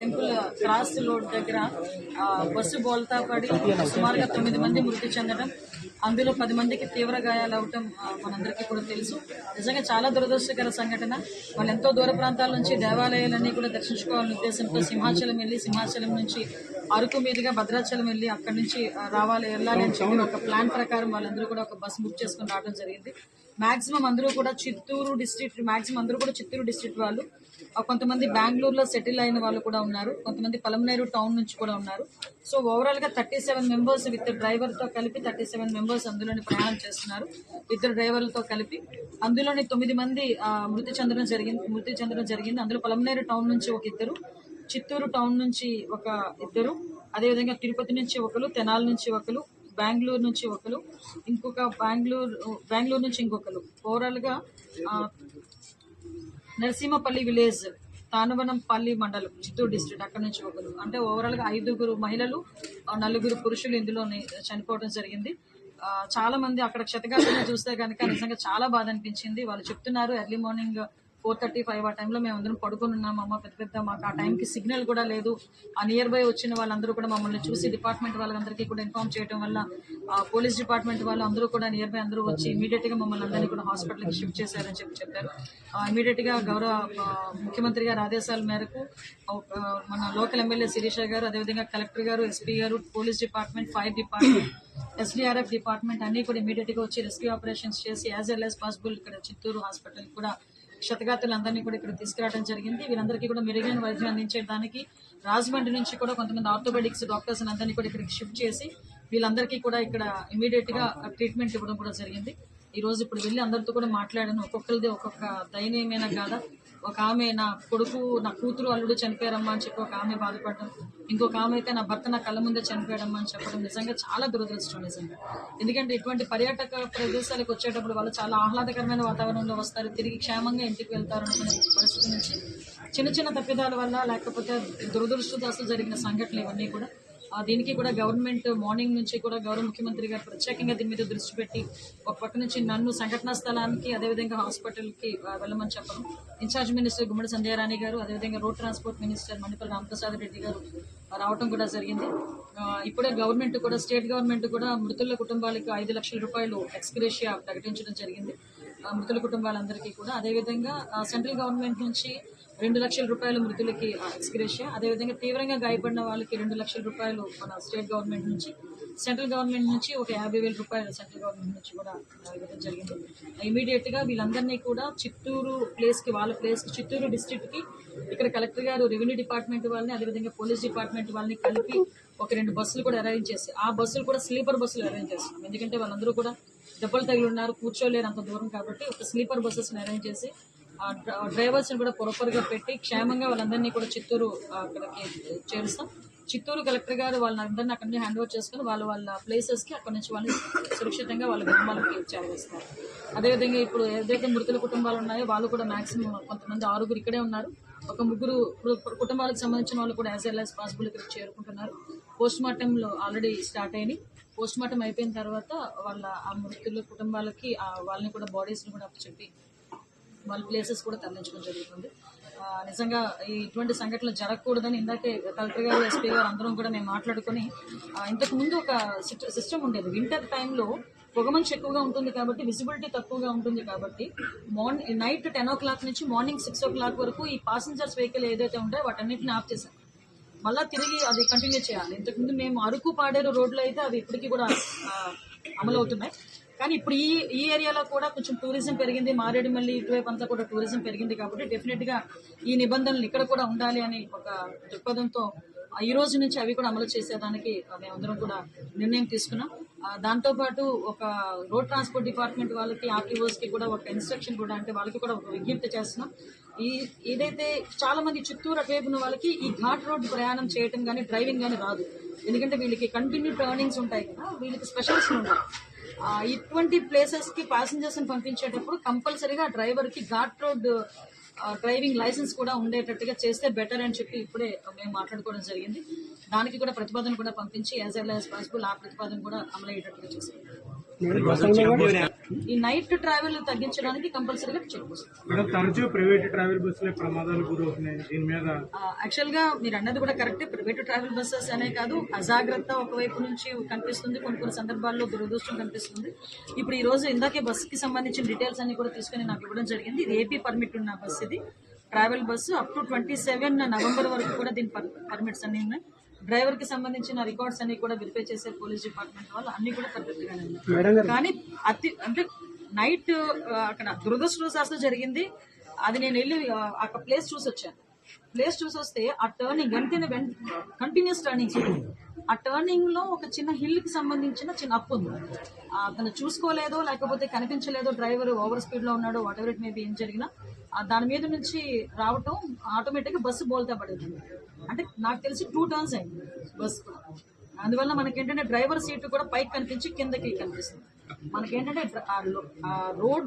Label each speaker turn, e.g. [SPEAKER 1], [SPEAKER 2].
[SPEAKER 1] Temple cross road దగ్గర ఆ, bus బోల్తా పడి సుమారుగా తొమ్మిది మంది మృతి చెందడం అందులో పది మందికి తీవ్ర గాయాలు అవటం మనందరికీ కూడా తెలుసు. నిజంగా చాలా దురదృష్టకర సంఘటన. వాళ్ళు ఎంతో దూర ప్రాంతాల నుంచి దేవాలయాలన్నీ కూడా దర్శించుకోవాలనే ఉద్దేశంతో సింహాచలం వెళ్ళి సింహాచలం నుంచి అరకు మీదుగా భద్రాచలం వెళ్ళి అక్కడి నుంచి రావాలి వెళ్ళాలి అని చెప్పి ఒక ప్లాన్ ప్రకారం వాళ్ళందరూ కూడా ఒక బస్సు బుక్ చేసుకుని రావడం జరిగింది. మాక్సిమం అందరూ కూడా చిత్తూరు డిస్ట్రిక్ట్ మాక్సిమం అందరూ కూడా చిత్తూరు డిస్ట్రిక్ట్ వాళ్ళు. కొంతమంది బెంగళూరులో సెటిల్ అయిన వాళ్ళు కూడా ఉన్నారు. కొంతమంది పలమనేరు టౌన్ నుంచి కూడా ఉన్నారు. సో ఓవరాల్గా థర్టీ సెవెన్ మెంబర్స్ విత్ డ్రైవర్తో కలిపి థర్టీ సెవెన్ మెంబర్స్ అందులోని ప్రయాణం చేస్తున్నారు. ఇద్దరు డ్రైవర్లతో కలిపి అందులోని తొమ్మిది మంది మృతి చెందడం జరిగింది మృతి చెందడం జరిగింది. అందులో పలమనేరు టౌన్ నుంచి ఒక ఇద్దరు చిత్తూరు టౌన్ నుంచి ఒక ఇద్దరు అదేవిధంగా తిరుపతి నుంచి ఒకరు తెనాల నుంచి ఒకరు బెంగళూరు నుంచి ఒకరు ఇంకొక బెంగళూరు బెంగళూరు నుంచి ఇంకొకరు. ఓవరాల్గా నరసింహపల్లి విలేజ్ తానువనంపల్లి మండలం చిత్తూరు డిస్ట్రిక్ట్ అక్కడ నుంచి ఒకరు. అంటే ఓవరాల్గా ఐదుగురు మహిళలు నలుగురు పురుషులు ఇందులోనే చనిపోవడం జరిగింది. చాలా మంది అక్కడ క్షతగాత్రులను చూస్తే కనుక నిజంగా చాలా బాధ అనిపించింది. వాళ్ళు చెప్తున్నారు early morning four thirty five ఆ టైంలో మేము అందరం పడుకొని ఉన్నాం. అమ్మ పెద్ద పెద్ద మాకు ఆ టైంకి సిగ్నల్ కూడా లేదు. ఆ నియర్ బై వచ్చిన వాళ్ళందరూ కూడా మమ్మల్ని చూసి డిపార్ట్మెంట్ వాళ్ళందరికీ కూడా ఇన్ఫార్మ్ చేయడం వల్ల ఆ, పోలీస్ డిపార్ట్మెంట్ వాళ్ళు అందరూ కూడా నియర్ బై అందరూ వచ్చి ఇమీడియట్గా మమ్మల్ని అందరినీ కూడా హాస్పిటల్కి షిఫ్ట్ చేశారని చెప్పి చెప్పారు. ఇమీడియట్గా గౌరవ ముఖ్యమంత్రి గారి ఆదేశాల మేరకు మన లోకల్ ఎమ్మెల్యే శిరీష గారు అదేవిధంగా కలెక్టర్ గారు ఎస్పీ గారు police department fire department SDRF department అన్ని కూడా ఇమీడియట్గా వచ్చి రెస్క్యూ ఆపరేషన్స్ చేసి యాజ్ వెల్ యాజ్ పాసిబుల్ ఇక్కడ చిత్తూరు హాస్పిటల్ కూడా క్షతగాతులందరినీ కూడా ఇక్కడ తీసుకురావడం జరిగింది. వీరందరికీ కూడా మెరుగైన వైద్యం అందించడానికి రాజమండ్రి నుంచి కూడా కొంతమంది ఆర్థోపెడిక్స్ డాక్టర్స్ అందరినీ కూడా ఇక్కడికి షిఫ్ట్ చేసి వీళ్ళందరికీ కూడా ఇక్కడ ఇమీడియట్గా ట్రీట్మెంట్ ఇవ్వడం కూడా జరిగింది. ఈ రోజు ఇప్పుడు వెళ్ళి అందరితో కూడా మాట్లాడాను. ఒక్కొక్కరిది ఒక్కొక్క దయనీయమైన కాదా ఒక ఆమె నా కొడుకు నా కూతురు అల్లుడు చనిపోయారమ్మా అని చెప్పి ఒక ఆమె బాధపడడం ఇంకొక ఆమె అయితే నా భర్త నా కళ్ళ ముందే చనిపోయాడమ్మా అని చెప్పడం నిజంగా చాలా దురదృష్టం నిజంగా. ఎందుకంటే ఇటువంటి పర్యాటక ప్రదేశాలకు వచ్చేటప్పుడు వాళ్ళు చాలా ఆహ్లాదకరమైన వాతావరణంలో వస్తారు తిరిగి క్షేమంగా ఇంటికి వెళ్తారు అనుకునే పరిస్థితి నుంచి చిన్న చిన్న తప్పిదాల వల్ల లేకపోతే దురదృష్టదాస్తులు జరిగిన సంఘటనలు ఇవన్నీ కూడా దీనికి కూడా గవర్నమెంట్ మార్నింగ్ నుంచి కూడా గౌరవ ముఖ్యమంత్రి గారు ప్రత్యేకంగా దీని మీద దృష్టి పెట్టి ఒక పక్క నుంచి నన్ను సంఘటనా స్థలానికి అదేవిధంగా హాస్పిటల్కి వెళ్ళమని చెప్పడం. ఇన్ఛార్జ్ మినిస్టర్ గుమ్మడి సంజయ్ రాణి గారు అదేవిధంగా road transport minister Manipal Ramprasad Reddy గారు రావడం కూడా జరిగింది. ఇప్పుడే గవర్నమెంట్ కూడా స్టేట్ గవర్నమెంట్ కూడా మృతుల కుటుంబాలకు ఐదు లక్షల రూపాయలు ఎక్స్గ్రేషియా ప్రకటించడం జరిగింది. ఆ, మృతుల కుటుంబాలందరికీ కూడా. అదేవిధంగా సెంట్రల్ గవర్నమెంట్ నుంచి రెండు లక్షల రూపాయలు మృతులకి ఎక్స్గ్రేషియా. అదేవిధంగా తీవ్రంగా గాయపడిన వాళ్ళకి రెండు లక్షల రూపాయలు మన స్టేట్ గవర్నమెంట్ నుంచి సెంట్రల్ గవర్నమెంట్ నుంచి ఒక యాభై వేల రూపాయలు సెంట్రల్ గవర్నమెంట్ నుంచి కూడా ఇవ్వడం జరిగింది. ఇమీడియట్గా వీళ్ళందరినీ కూడా చిత్తూరు ప్లేస్కి వాళ్ళ ప్లేస్కి చిత్తూరు డిస్ట్రిక్ట్కి ఇక్కడ కలెక్టర్ గారు రెవెన్యూ డిపార్ట్మెంట్ వాళ్ళని అదేవిధంగా పోలీస్ డిపార్ట్మెంట్ వాళ్ళని కలిపి ఒక రెండు బస్సులు కూడా అరేంజ్ చేసి ఆ బస్సులు కూడా స్లీపర్ బస్సులు అరేంజ్ చేస్తున్నాం. ఎందుకంటే వాళ్ళందరూ కూడా దెబ్బలు తగిలి ఉన్నారు కూర్చోలేరు అంత దూరం కాబట్టి ఒక స్లీపర్ బస్సెస్ అరేంజ్ చేసి ఆ డ్రైవర్స్ కూడా ప్రాపర్గా పెట్టి క్షేమంగా వాళ్ళందరినీ కూడా చిత్తూరు అక్కడికి చేరుస్తాం. చిత్తూరు కలెక్టర్ గారు వాళ్ళని అందరినీ అక్కడి నుంచి హ్యాండ్ ఓవర్ చేసుకుని వాళ్ళ వాళ్ళ ప్లేసెస్కి అక్కడి నుంచి వాళ్ళని సురక్షితంగా వాళ్ళ గ్రామాలకి చేరవేస్తారు. అదేవిధంగా ఇప్పుడు ఏదైతే మృతుల కుటుంబాలు ఉన్నాయో వాళ్ళు కూడా మాక్సిమం కొంతమంది ఆరుగురు ఇక్కడే ఉన్నారు. ఒక ముగ్గురు కుటుంబాలకు సంబంధించిన వాళ్ళు కూడా యాజ్ వెల్ యాజ్ పాసిబుల్ ఇక్కడ చేరుకుంటున్నారు. పోస్ట్ మార్టంలో ఆల్రెడీ స్టార్ట్ అయినాయి. పోస్ట్ మార్టం అయిపోయిన తర్వాత వాళ్ళ ఆ మృతుల కుటుంబాలకి వాళ్ళని కూడా బాడీస్ని కూడా చెప్పి వాళ్ళ ప్లేసెస్ కూడా తరలించడం జరుగుతుంది. నిజంగా ఈ ఇటువంటి సంఘటనలు జరగకూడదని ఇందాకే కలెక్టర్ గారు ఎస్పీ గారు అందరం కూడా మేము మాట్లాడుకొని ఇంతకుముందు ఇంతకు ముందు ఒక సిస్టమ్ ఉండేది. వింటర్ టైంలో పొగమంచు ఎక్కువగా ఉంటుంది కాబట్టి విజిబిలిటీ తక్కువగా ఉంటుంది కాబట్టి morning night ten o'clock నుంచి మార్నింగ్ సిక్స్ ఓ క్లాక్ వరకు ఈ పాసెంజర్స్ వెహికల్ ఏదైతే ఉంటాయో వాటన్నిటిని ఆఫ్ చేశారు. మళ్ళా తిరిగి అది కంటిన్యూ చేయాలి. ఇంతకుముందు మేము అరకు పాడేరు రోడ్లో అయితే అవి ఇప్పటికీ కూడా అమలవుతున్నాయి. కానీ ఇప్పుడు ఈ ఈ ఏరియాలో కూడా కొంచెం టూరిజం పెరిగింది. మారేడుమల్లి ఇటువైపు అంతా కూడా టూరిజం పెరిగింది కాబట్టి డెఫినెట్గా ఈ నిబంధనలు ఇక్కడ కూడా ఉండాలి అని ఒక దృక్పథంతో ఈ రోజు నుంచి అవి కూడా అమలు చేసేదానికి మేమందరం కూడా నిర్ణయం తీసుకున్నాం. దాంతోపాటు ఒక రోడ్ ట్రాన్స్పోర్ట్ డిపార్ట్మెంట్ వాళ్ళకి ఆర్టీఓస్కి కూడా ఒక ఇన్స్ట్రక్షన్ కూడా అంటే వాళ్ళకి కూడా ఒక విజ్ఞప్తి చేస్తున్నాం. ఈ ఏదైతే చాలా మంది చిత్తూరు అటువైపు ఉన్న వాళ్ళకి ఈ ఘాట్ రోడ్ ప్రయాణం చేయటం కానీ డ్రైవింగ్ కానీ రాదు. ఎందుకంటే వీళ్ళకి కంటిన్యూ టర్నింగ్స్ ఉంటాయి కదా వీళ్ళకి స్పెషల్స్ ఉంటాయి. ఇటువంటి ప్లేసెస్కి ప్యాసింజర్స్ పంపించేటప్పుడు కంపల్సరీగా డ్రైవర్కి ఘాట్ రోడ్ డ్రైవింగ్ లైసెన్స్ కూడా ఉండేటట్టుగా చేస్తే బెటర్ అని చెప్పి ఇప్పుడే మేము మాట్లాడుకోవడం జరిగింది. దానికి కూడా ప్రతిపాదన కూడా పంపించి యాజ్ వెల్ యాజ్ పాసిబుల్ ఆ ప్రతిపాదన కూడా అమలయ్యేటట్టుగా చేసింది ఈ నైట్ ట్రావెల్ తగ్గించడానికి కంపల్సరీగా చెక్ పోస్ట్
[SPEAKER 2] తరచూ ప్రైవేట్ ట్రావెల్ బస్సులే ప్రమాదాలు గురవుతున్నాయి దీని మీద.
[SPEAKER 1] యాక్చువల్గా మీరు అన్నది కూడా కరెక్టే. ప్రైవేట్ ట్రావెల్ బస్సెస్ అనే కాదు అజాగ్రత్త ఒకవైపు నుంచి కనిపిస్తుంది కొన్ని కొన్ని సందర్భాల్లో దురదృష్టం కనిపిస్తుంది. ఇప్పుడు ఈ రోజు ఇందాకే బస్సుకి సంబంధించిన డీటెయిల్స్ అన్ని కూడా తీసుకుని నాకు ఇవ్వడం జరిగింది. ఇది ఏపీ పర్మిట్ ఉన్న బస్ ఇది. Travel bus up to twenty seven November వరకు కూడా దీని పర్మిట్స్ అన్ని ఉన్నాయి. డ్రైవర్కి సంబంధించిన రికార్డ్స్ అన్ని కూడా వెరిఫై చేసే పోలీస్ డిపార్ట్మెంట్ వాళ్ళు అన్ని కూడా కానీ అతి అంటే నైట్ అక్కడ దురదృష్టవశాస్తు జరిగింది. అది నేను వెళ్ళి ఆ, అక్కడ ప్లేస్ చూసి వచ్చాను. ప్లేస్ చూసి వస్తే ఆ టర్నింగ్ వెంటనే కంటిన్యూస్ టర్నింగ్స్ ఆ టర్నింగ్లో ఒక చిన్న హిల్కి సంబంధించిన చిన్న అప్పు ఉంది. అతను చూసుకోలేదో లేకపోతే కనిపించలేదో డ్రైవర్ ఓవర్ స్పీడ్లో ఉన్నాడో వాట్ ఎవర్ ఇట్ మేబీ ఏం జరిగినా దాని మీద నుంచి రావటం ఆటోమేటిక్గా బస్సు బోల్తా పడింది. అంటే నాకు తెలిసి టూ టర్న్స్ అయింది బస్సు కూడా. అందువల్ల మనకేంటంటే డ్రైవర్ సీట్ కూడా పైకి కనిపించి కిందకి కనిపిస్తుంది. మనకేంటంటే ఆ రోడ్